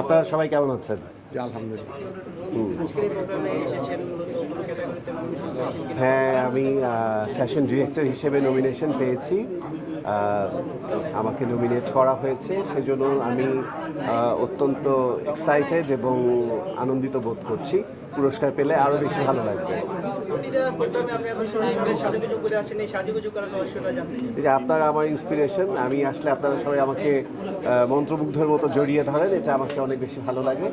আপনারা সবাই কেমন আছেন? হ্যাঁ আমি ফ্যাশন ডিরেক্টর হিসেবে নমিনেশন পেয়েছি। আমাকে নমিনেট করা হয়েছে। সেজন্য আমি অত্যন্ত এক্সাইটেড এবং আনন্দিত বোধ করছি। পুরস্কার পেলে আরও বেশি ভালো লাগবে। যে আপনারা আমার ইন্সপিরেশন আমি আসলে আপনারা সবাই আমাকে মন্ত্রমুগ্ধের মতো জড়িয়ে ধরেন। এটা আমাকে অনেক বেশি ভালো লাগে।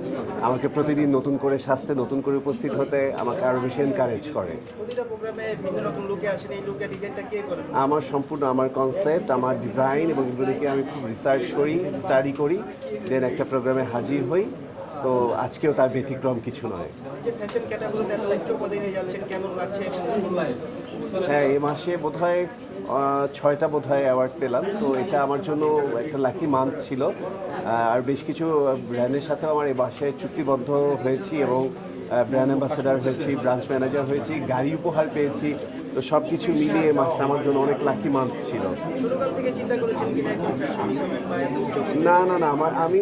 আমাকে প্রতিদিন নতুন করে সাজতে নতুন করে উপস্থিত হতে আমাকে আরও বেশি এনকারেজ করে। আমার সম্পূর্ণ আমার কনসেপ্ট আমার ডিজাইন এবং এগুলিকে আমি খুব রিসার্চ করি স্টাডি করি দেন একটা প্রোগ্রামে হাজির হই। তো আজকেও তার ব্যতিক্রম কিছু নয়। হ্যাঁ এ মাসে বোধহয় ছয়টা বোধহয় অ্যাওয়ার্ড পেলাম। তো এটা আমার জন্য একটা লাকি মান্থ ছিল। আর বেশ কিছু ব্র্যান্ডের সাথেও আমার এই মাসে চুক্তিবদ্ধ হয়েছি এবং ব্র্যান্ড অ্যাম্বাসেডার হয়েছি ব্রাঞ্চ ম্যানেজার হয়েছি গাড়ি উপহার পেয়েছি। তো সব কিছু মিলিয়ে মাসটা আমার জন্য অনেক লাকি মান্থ ছিল। না না না আমার আমি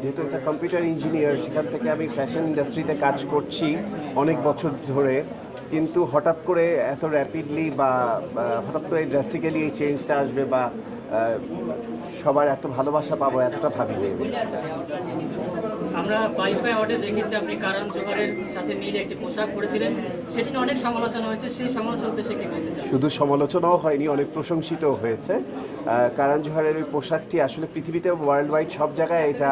যেহেতু একটা কম্পিউটার ইঞ্জিনিয়ার সেখান থেকে আমি ফ্যাশন ইন্ডাস্ট্রিতে কাজ করছি অনেক বছর ধরে। কিন্তু হঠাৎ করে এত র্যাপিডলি বা হঠাৎ করে ড্রাস্টিক্যালি এই চেঞ্জটা আসবে বা সবার এত ভালোবাসা পাবো এতটা ভাবিনি। আমরা ওয়াইফাই অর্ডার দেখেছি আপনি কারণ জোহারের সাথে মিলে একটি পোশাক পরেছিলেন। সেটি নিয়ে অনেক সমালোচনা হয়েছে। সেই সমালোচনা উদ্দেশ্যে কি বলতে চান শুধু সমালোচনাও হয়নি, অনেক প্রশংসিতও হয়েছে। কারণ জোহারের ওই পোশাকটি আসলে পৃথিবীতে ওয়ার্ল্ড ওয়াইড সব জায়গায় এটা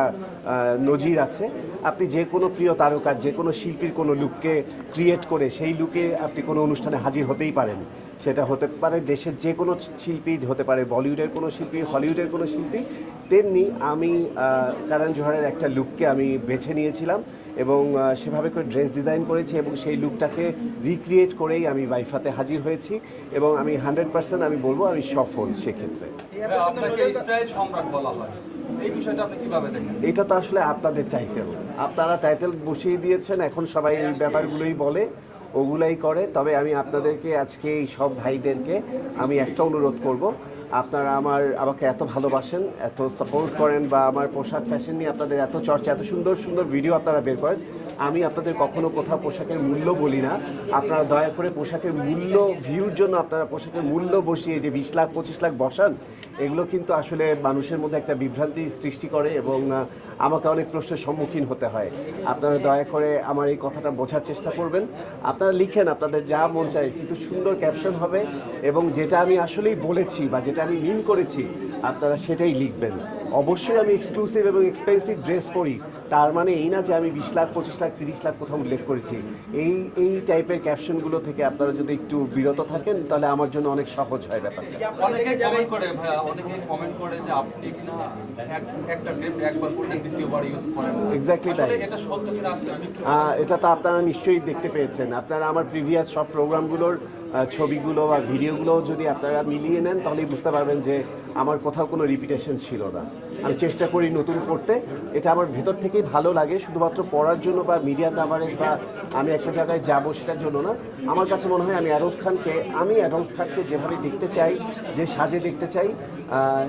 নজির আছে। আপনি যে কোনো প্রিয় তারকার, যে কোনো শিল্পীর কোনো লুককে ক্রিয়েট করে সেই লুকে আপনি কোনো অনুষ্ঠানে হাজির হতেই পারেন। সেটা হতে পারে দেশের যে কোনো শিল্পী হতে পারে বলিউডের কোনো শিল্পী হলিউডের কোনো শিল্পী তেমনি আমি কারণ জোহারের একটা লুককে আমি বেছে নিয়েছিলাম এবং সেভাবে করে ড্রেস ডিজাইন করেছি এবং সেই লুকটাকে রিক্রিয়েট করেই আমি বাইফাতে হাজির হয়েছি এবং আমি হান্ড্রেড পার্সেন্ট আমি বলব আমি সফল সেক্ষেত্রে। এই বিষয়টা আপনি কীভাবে দেখেন? এটা তো আসলে আপনাদের টাইটেল আপনারা টাইটেল বসিয়ে দিয়েছেন, এখন সবাই এই ব্যাপারগুলোই বলে, ওগুলাই করে। তবে আমি আপনাদেরকে আজকে এই সব ভাইদেরকে আমি একটা অনুরোধ করব, আপনারা আমার, আমাকে এত ভালোবাসেন, এত সাপোর্ট করেন বা আমার পোশাক ফ্যাশন নিয়ে আপনাদের এত চর্চা, এত সুন্দর সুন্দর ভিডিও আপনারা বের করেন, আমি আপনাদের কখনো কোথাও পোশাকের মূল্য বলি না। আপনারা দয়া করে পোশাকের মূল্য ভিউর জন্য আপনারা পোশাকের মূল্য বসিয়ে যে বিশ লাখ, পঁচিশ লাখ বসান, এগুলো কিন্তু আসলে মানুষের মধ্যে একটা বিভ্রান্তি সৃষ্টি করে এবং আমাকে অনেক প্রশ্নের সম্মুখীন হতে হয়। আপনারা দয়া করে আমার এই কথাটা বোঝার চেষ্টা করবেন। আপনারা লিখেন আপনাদের যা মন চায়, কিন্তু সুন্দর ক্যাপশন হবে এবং যেটা আমি আসলেই বলেছি বা যেটা আমি মিন করেছি, আপনারা সেটাই লিখবেন। অবশ্যই আমি এক্সক্লুসিভ এবং এক্সপেন্সিভ ড্রেস পরি। তার মানে এই না যে আমি বিশ লাখ পঁচিশ লাখ তিরিশ লাখ কোথাও উল্লেখ করেছি। এই এই টাইপের ক্যাপশনগুলো থেকে আপনারা যদি একটু বিরত থাকেন তাহলে আমার জন্য অনেক সহজ হয় ব্যাপারটা। অনেকে কমেন্ট করে অনেকে কমেন্ট করে যে আপনি কিনা একটা ড্রেস একবার পরলে দ্বিতীয়বার ইউজ করেন আসলে তাই। এটা সত্য কিনা এটা তো আপনারা নিশ্চয়ই দেখতে পেয়েছেন। আপনারা আমার প্রিভিয়াস সব প্রোগ্রামগুলোর ছবিগুলো বা ভিডিওগুলো যদি আপনারা মিলিয়ে নেন তাহলেই বুঝতে পারবেন যে আমার কোথাও কোনো রিপিটেশন ছিল না। আমি চেষ্টা করি নতুন করতে। এটা আমার ভেতর থেকেই ভালো লাগে, শুধুমাত্র পড়ার জন্য বা মিডিয়া কাভারেজ বা আমি একটা জায়গায় যাব সেটার জন্য না। আমার কাছে মনে হয় আমি অ্যারোফ খানকে, আমি অ্যারোফ খানকে যেভাবে দেখতে চাই, যে সাজে দেখতে চাই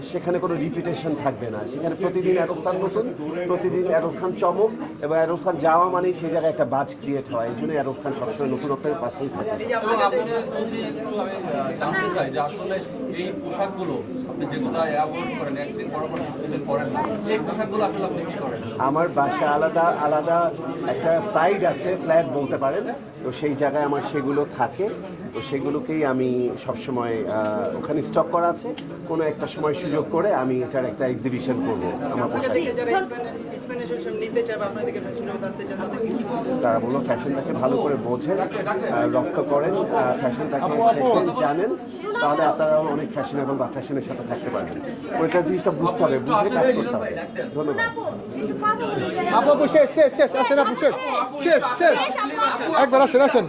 সেখানে কোনো রিপিটেশন থাকবে না। সেখানে প্রতিদিন অ্যারোফ খান নতুন, প্রতিদিন অ্যারোফ খান চমক, এবং অ্যারোফ খান যাওয়া মানেই সেই জায়গায় একটা বাজ ক্রিয়েট হয়। এই জন্য অ্যারোফ খান সবসময় নতুনত্বের পাশেই থাকে। আমি জানতে চাই যে আসলে এই পোশাকগুলো আপনি যেগুলো করেন, একদিন আমার বাসা আলাদা আলাদা একটা সাইড আছে ফ্ল্যাট বলতে পারেন। তো সেই জায়গায় আমার সেগুলো থাকে। তো সেগুলোকেই আমি সবসময় ওখানে স্টক করা আছে। কোনো একটা সময় সুযোগ করে আমি এটার একটা এক্সিবিশন করব আমার পোশাক? তারা বলল ফ্যাশনটাকে ভালো করে বোঝেন রক্ত করেন ফ্যাশনটাকে শেখেন জানেন তাহলে আপনারাও অনেক ফ্যাশনেবল বা ফ্যাশনের সাথে থাকতে পারবেন। ওইটা জিনিসটা বুঝতে হবে বুঝে কাজ করতে হবে। ধন্যবাদ। আপু আপু শেষ শেষ শেষ আসেন আপু শেষ। শেষ শেষ একবার আসেন আসেন।